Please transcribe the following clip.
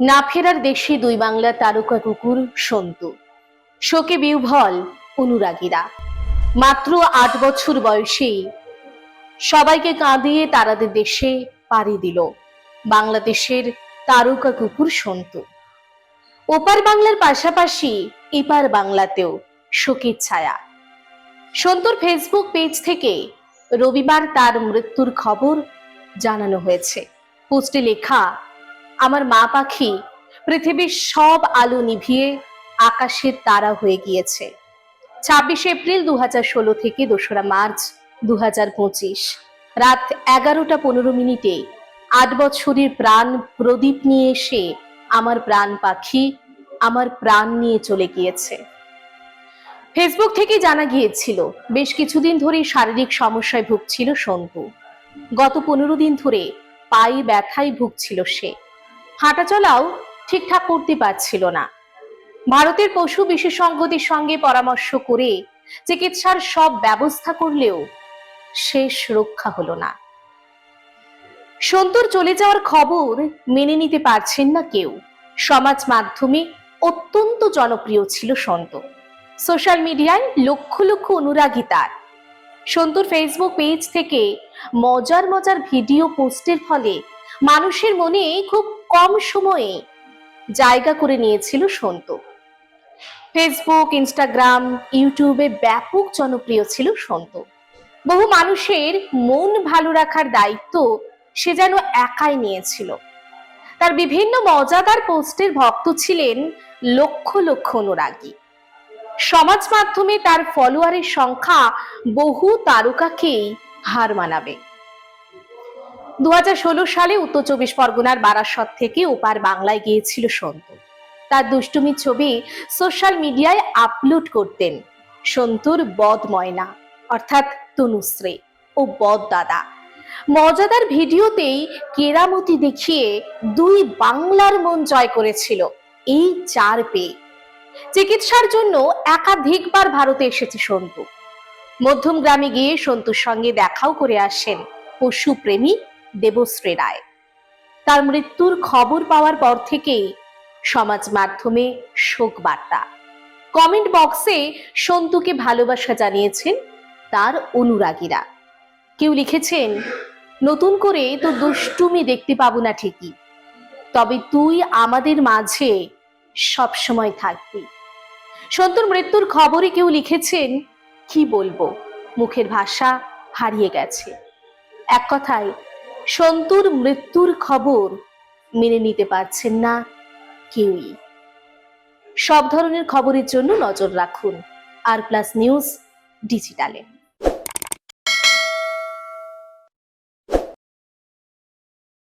না ফেরার দেশে দুই বাংলা তারকা কুকুর সন্তু। শোকে বিহ্বল অনুরাগীরা। মাত্র আট বছর বয়সেই সবাইকে কাঁদিয়ে তারাদের দেশে পাড়ি দিল বাংলাদেশের তারকা কুকুর সন্তু। ওপার বাংলার পাশাপাশি এপার বাংলাতেও শোকের ছায়া। সন্তুর ফেসবুক পেজ থেকে রবিবার তার মৃত্যুর খবর জানানো হয়েছে। পোস্টে লেখা আমার মা পাখি, পৃথিবীর সব আলো নিভিয়ে আকাশের তারা হয়ে গিয়েছে। ছাব্বিশে এপ্রিল দু ষোলো থেকে দোসরা মার্চ দু হাজার পঁচিশ, রাত এগারোটা পনেরো মিনিটে আট বছরের প্রাণ প্রদীপ নিয়ে এসে আমার প্রাণ পাখি আমার প্রাণ নিয়ে চলে গিয়েছে। ফেসবুক থেকে জানা গিয়েছিল, বেশ কিছুদিন ধরে শারীরিক সমস্যায় ভুগছিল সন্তু গত পনেরো দিন ধরে পায়ে ব্যথায় ভুগছিল সে। হাঁটাচলাও ঠিকঠাক করতে পারছিল না। ভারতের পশু বিশেষজ্ঞদের সঙ্গে পরামর্শ করে চিকিৎসার সব ব্যবস্থা করলেও শেষ রক্ষা হলো না। সন্তুর চলে যাওয়ার খবর মেনে নিতে পারছেন না কেউ। সমাজ মাধ্যমে অত্যন্ত জনপ্রিয় ছিল সন্ত। সোশ্যাল মিডিয়ায় লক্ষ লক্ষ অনুরাগী তার। সন্তুর ফেসবুক পেজ থেকে মজার মজার ভিডিও পোস্টের ফলে মানুষের মনে খুব কম সময়ে জায়গা করে নিয়েছিল সন্তু। ফেসবুক ইনস্টাগ্রাম ইউটিউবে ব্যাপক জনপ্রিয় ছিল সন্তু। বহু মানুষের মন ভালো রাখার দায়িত্ব সে যেন একাই নিয়েছিল। তার বিভিন্ন মজাদার পোস্টের ভক্ত ছিলেন লক্ষ লক্ষ অনুরাগী। সমাজ মাধ্যমে তার ফলোয়ারের সংখ্যা বহু তারকাকেই হার মানাবে। দু হাজার ষোলো সালে উত্তর চব্বিশ পরগনার বারাসত থেকে ওপার বাংলায় গিয়েছিল সন্তু। তার দুষ্টুমির ছবি সোশ্যাল মিডিয়ায় আপলোড করতেন সন্তুর বদ ময়না, অর্থাৎ তনুশ্রী ও বদ দাদা। মজাদার ভিডিওতেই কেরামতি দেখিয়ে দুই বাংলার মন জয় করেছিল এই চার পেয়ে চিকিৎসার জন্য একাধিকবার ভারতে এসেছে সন্তু। মধ্যম গ্রামে গিয়ে সন্তুর সঙ্গে দেখাও করে আসেন পশুপ্রেমী দেবশ্রী রায়। তার মৃত্যুর খবর পাওয়ার পর থেকেই সমাজ মাধ্যমে শোক বার্তা। কমেন্ট বক্সে সন্তুকে ভালোবাসা জানিয়েছেন তার অনুরাগীরা। কেউ লিখেছেন, নতুন করে তো দুষ্টুমি দেখতে পাবো না ঠিকই। তবে তুই আমাদের মাঝে সবসময় থাকবি। সন্তুর মৃত্যুর খবরে কেউ লিখেছেন, কি বলব? মুখের ভাষা হারিয়ে গেছে। এক কথায় সন্তুর মৃত্যুর খবর মেনে নিতে পারছেন না কেউই। সব ধরনের খবরের জন্য নজর রাখুন আর প্লাস নিউজ ডিজিটালে।